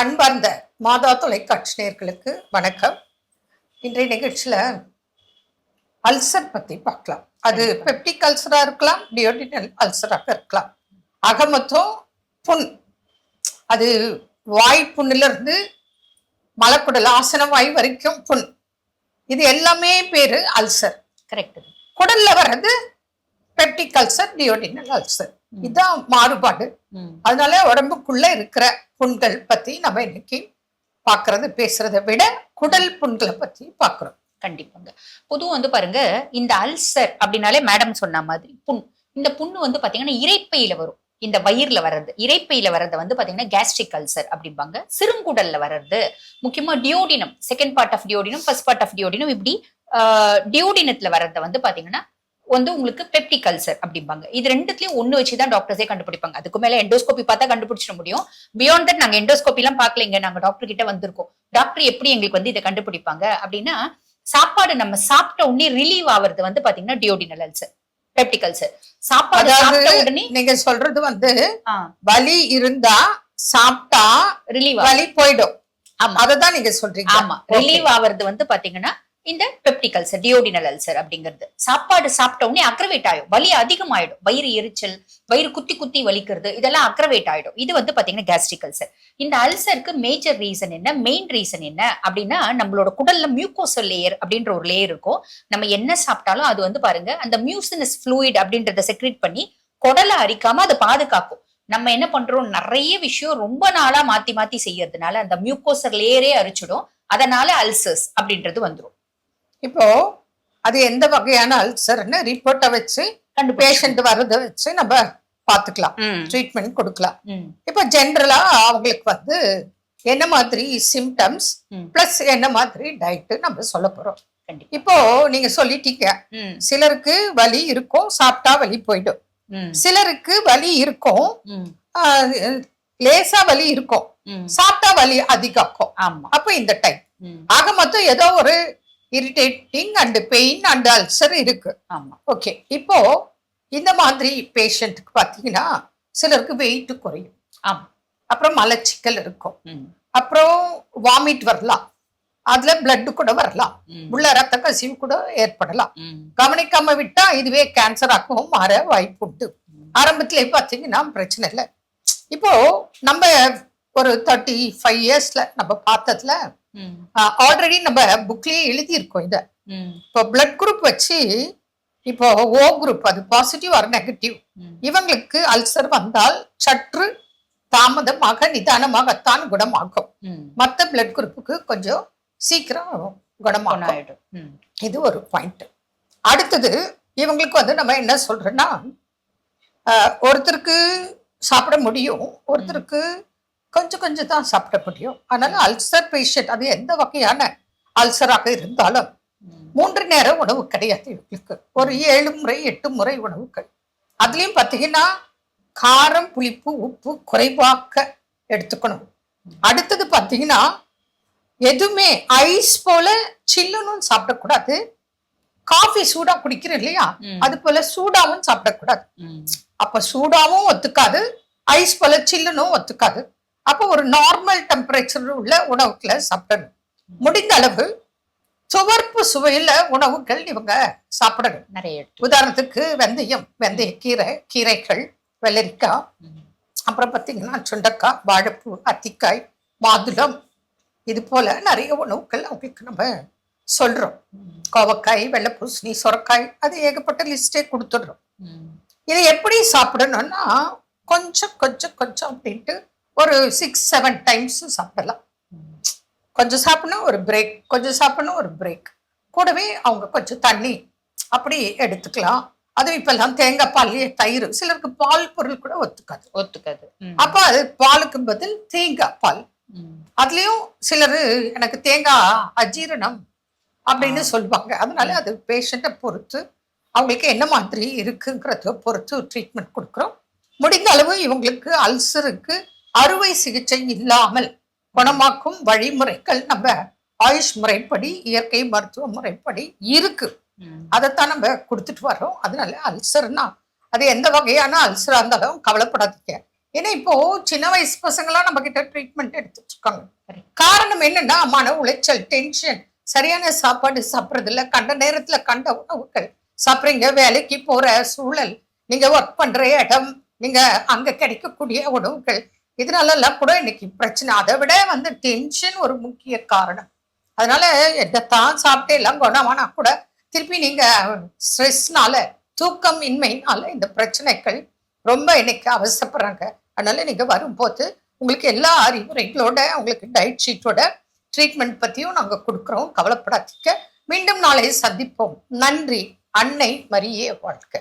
அன்பார்ந்த மாதா தொலைக்காட்சி நேயர்களுக்கு வணக்கம். இன்றைய நிகழ்ச்சியில அல்சர் பத்தி பார்க்கலாம். அது பெப்டிக் அல்சரா இருக்கலாம் டியோடினல் அல்சராக இருக்கலாம். ஆக மொத்தம் புண். அது வாய் புண்ணுல இருந்து மலக்குடல் ஆசன வாய் வரைக்கும் புண். இது எல்லாமே பேரு அல்சர். கரெக்ட் குடல்ல வர்றது பெப்டிக் அல்சர் டியோடினல் அல்சர். இதுதான் மாறுபாடு. அதனால உடம்புக்குள்ள இருக்கிற புண்கள் பத்தி நம்ம இன்னைக்கு பார்க்கறது பேசுறதை விட குடல் புண்களை பத்தி பாக்குறோம் கண்டிப்பாங்க. பொதுவாக வந்து பாருங்க இந்த அல்சர் அப்படின்னாலே மேடம் சொன்ன மாதிரி புண். இந்த புண்ணு வந்து பாத்தீங்கன்னா இறைப்பையில வரும். இந்த வயிறுல வர்றது. இறைப்பையில வர்றது வந்து பாத்தீங்கன்னா கேஸ்ட்ரிக் அல்சர் அப்படிம்பாங்க. சிறுங்குடல்ல வர்றது. முக்கியமா duodenum second part of duodenum first part of duodenum இப்படி டியோடினத்துல வர்றத வந்து பாத்தீங்கன்னா வந்து உங்களுக்கு பெப்டிக் அல்சர் அப்படிம்பாங்க. இது ரெண்டுத்துலயும் ஒண்ணு வச்சுதான் டாக்டர்ஸே கண்டுபிடிப்பாங்க. அதுக்கு மேல எண்டோஸ்கோபி பார்த்தா கண்டுபிடிச்சிட முடியும். பியாண்ட் தட் நாங்க எண்டோஸ்கோபி எல்லாம் பாக்கலைங்க நாங்க டாக்டர் கிட்ட வந்திருக்கோம். டாக்டர் எப்படி எங்களுக்கு வந்து இதை கண்டுபிடிப்பாங்க? அப்படின்னா சாப்பாடு நம்ம சாப்பிட்ட உடனே ரிலீவ் ஆவறது வந்து பாத்தீங்கன்னா டியோடினல் அல்சர் பெப்டிக் அல்சர் சாப்பாடு சாப்பிட்ட உடனே நீங்க சொல்றது வந்து வலி இருந்தா சாப்பிட்டா ரிலீவ் வலி போயிடும். ஆமா. அததான் நீங்க சொல்றீங்க. ஆமா. ரிலீவ் ஆவறது வந்து பாத்தீங்கன்னா இந்த பெப்டிக் அல்சர் டியோடினல் அல்சர் அப்படிங்கிறது. சாப்பாடு சாப்பிட்ட உடனே அக்ரவேட் ஆயிடும். வலி அதிகமாயிடும். வயிறு எரிச்சல் வயிறு குத்தி குத்தி வலிக்கிறது இதெல்லாம் அக்ரவேட் ஆயிடும். இது வந்து பாத்தீங்கன்னா கேஸ்ட்ரிக் அல்சர் இந்த அல்சருக்கு மேஜர் ரீசன் என்ன? மெயின் ரீசன் என்ன? அப்படின்னா நம்மளோட குடல்ல மியூக்கோசல் லேயர் அப்படின்ற ஒரு லேயர் இருக்கும். நம்ம என்ன சாப்பிட்டாலும் அது வந்து பாருங்க அந்த மியூசினஸ் ஃப்ளூயிட் அப்படின்றத செக்ரேட் பண்ணி குடலை அரிக்காம அதை பாதுகாக்கும். நம்ம என்ன பண்றோம்? நிறைய விஷயம் ரொம்ப நாளா மாத்தி மாத்தி செய்யறதுனால அந்த மியூக்கோசர் லேயரே அரிச்சிடும். அதனால அல்சர்ஸ் அப்படின்றது வந்துடும் இப்போ அது எந்த வகையான அல்சர்னு ரிப்போர்ட்டை வச்சு பேஷண்ட் வர்றதை வச்சு நம்ம பாத்துக்கலாம் ட்ரீட்மெண்ட் கொடுக்கலாம். இப்போ ஜென்ரலா அவங்களுக்கு வந்து என்ன மாதிரி சிம்டம்ஸ். பிளஸ் என்ன மாதிரி டயட் நம்ம சொல்ல போறோம். இப்போ நீங்க சொல்லிட்டீங்க. சிலருக்கு வலி இருக்கும் சாப்பிட்டா வலி போயிடும். சிலருக்கு வலி இருக்கும் லேசா வலி இருக்கும். சாப்பிட்டா வலி அதிகம் ஆமா. அப்ப இந்த டைம் ஆக மொத்தம் ஏதோ ஒரு irritating and pain and ulcer இருக்கு. ஆமா. ஓகே இப்போ இந்த மாதிரி பேஷண்ட்டுக்கு பார்த்தீங்கன்னா சிலருக்கு வெயிட் குறையும். ஆமா. அப்புறம் மலச்சிக்கல் இருக்கும். அப்புறம் வாமிட் வரலாம். அதுல பிளட் கூட வரலாம். உள்ள ரத்த கசிவு கூட ஏற்படலாம். கவனிக்காம விட்டா இதுவே கேன்சர் ஆகவும் மாற வாய்ப்பு உண்டு ஆரம்பத்திலே பார்த்தீங்கன்னா பிரச்சனை இல்லை. இப்போ நம்ம ஒரு தேர்ட்டி ஃபைவ் இயர்ஸ்ல நம்ம பார்த்ததுல ஆல்ரெடி நம்ம புக்லயே எழுதியிருக்கோம் இதை. இப்போ பிளட் குரூப் வச்சு இப்போ ஓ குரூப் அது பாசிட்டிவ் ஆர் நெகட்டிவ். இவங்களுக்கு அல்சர் வந்தால் சற்று தாமதமாக நிதானமாகத்தான் குணமாகும். மற்ற பிளட் குரூப்புக்கு கொஞ்சம் சீக்கிரம் குணமாகும். இது ஒரு பாயிண்ட் அடுத்தது இவங்களுக்கு வந்து நம்ம என்ன சொல்றோம்னா ஒருத்தருக்கு சாப்பிட முடியும் ஒருத்தருக்கு கொஞ்சம் கொஞ்சம் தான் சாப்பிட முடியும். அதனால அல்சர் பேஷண்ட் அது எந்த வகையான அல்சராக இருந்தாலும் மூன்று நேர உணவு கிடையாது இவங்களுக்கு. ஒரு ஏழு முறை எட்டு முறை உணவுகள். அதுலயும் பார்த்தீங்கன்னா காரம் புளிப்பு உப்பு குறைவாக்க எடுத்துக்கணும். அடுத்தது பார்த்தீங்கன்னா எதுவுமே ஐஸ் போல சில்லுன்னு சாப்பிடக்கூடாது. காஃபி சூடா குடிக்கிறோம் இல்லையா. அது போல சூடாவும் சாப்பிடக்கூடாது. அப்ப சூடாவும் ஒத்துக்காது ஐஸ் போல சில்லுனும் ஒத்துக்காது. அப்போ ஒரு நார்மல் டெம்பரேச்சர் உள்ள உணவுகளை சாப்பிடணும். முடிந்த அளவு சுவர்ப்பு சுவையில உணவுகள் இவங்க சாப்பிடணும். நிறைய. உதாரணத்துக்கு வெந்தயம் வெந்தயக்கீரை கீரைகள் வெள்ளரிக்காய் அப்புறம் பார்த்தீங்கன்னா சுண்டக்காய் வாழைப்பூ அத்திக்காய் மாதுளம் இது போல நிறைய உணவுகள் அவங்களுக்கு நம்ம சொல்றோம். கோவக்காய் வெள்ளைப்பூசணி சொரக்காய் அது ஏகப்பட்ட லிஸ்டே கொடுத்துடுறோம். இதை எப்படி சாப்பிடணும்னா கொஞ்சம் கொஞ்சம் கொஞ்சம் அப்படின்ட்டு ஒரு சிக்ஸ் செவன் டைம்ஸ் சாப்பிடலாம். கொஞ்சம் சாப்பிடணும் ஒரு பிரேக் கொஞ்சம் சாப்பிடணும் ஒரு பிரேக் கூடவே அவங்க கொஞ்சம் தண்ணி அப்படி எடுத்துக்கலாம். அதுவும் இப்பெல்லாம் தேங்காய் பால் தயிர் சிலருக்கு பால் பொருள் கூட ஒத்துக்காது. ஒத்துக்காது. அப்ப அது பாலுக்கு பதில் தேங்காய் பால். அதுலயும் சிலர் எனக்கு தேங்காய் அஜீரணம் அப்படின்னு சொல்லுவாங்க. அதனால அது பேஷண்ட்டை பொறுத்து அவங்களுக்கு என்ன மாதிரி இருக்குங்கிறத பொறுத்து ட்ரீட்மெண்ட் கொடுக்குறோம். முடிந்த அளவு இவங்களுக்கு அல்சருக்கு அறுவை சிகிச்சை இல்லாமல் குணமாக்கும் வழிமுறைகள் நம்ம ஆயுஷ் முறைப்படி இயற்கை மருத்துவ முறைப்படி இருக்கு. அதைத்தான் நம்ம கொடுத்துட்டு வரோம் அதனால அல்சர்னா அது எந்த வகையான அல்சரா இருந்தாலும் கவலைப்படாதீங்க. ஏன்னா இப்போ சின்ன வயசு பசங்களாம் நம்ம கிட்ட ட்ரீட்மெண்ட் எடுத்துட்டு இருக்காங்க. காரணம் என்னன்னா மன உளைச்சல் டென்ஷன் சரியான சாப்பாடு சாப்பிடுறது இல்ல கண்ட நேரத்துல கண்ட உணவுகள். சாப்பிடுறீங்க வேலைக்கு போற சூழல் நீங்க ஒர்க் பண்ற இடம் நீங்க அங்க கிடைக்கக்கூடிய உணவுகள் இதனாலலாம் கூட இன்னைக்கு பிரச்சனை. அதை விட வந்து டென்ஷன் ஒரு முக்கிய காரணம். அதனால எதைத்தான் சாப்பிட்டே எல்லாம் குணமானா கூட திருப்பி நீங்க ஸ்ட்ரெஸ்னால தூக்கம் இன்மைனால இந்த பிரச்சனைகள் ரொம்ப இன்னைக்கு அவசப்படுறாங்க அதனால நீங்க வரும்போது உங்களுக்கு எல்லா அறிவுரைகளோட உங்களுக்கு டயட் ஷீட்டோட ட்ரீட்மெண்ட் பத்தியும் நாங்க கொடுக்குறோம். கவலைப்படாதீங்க. மீண்டும் நாளை சந்திப்போம். நன்றி. அன்னை மரியே வாழ்க்கை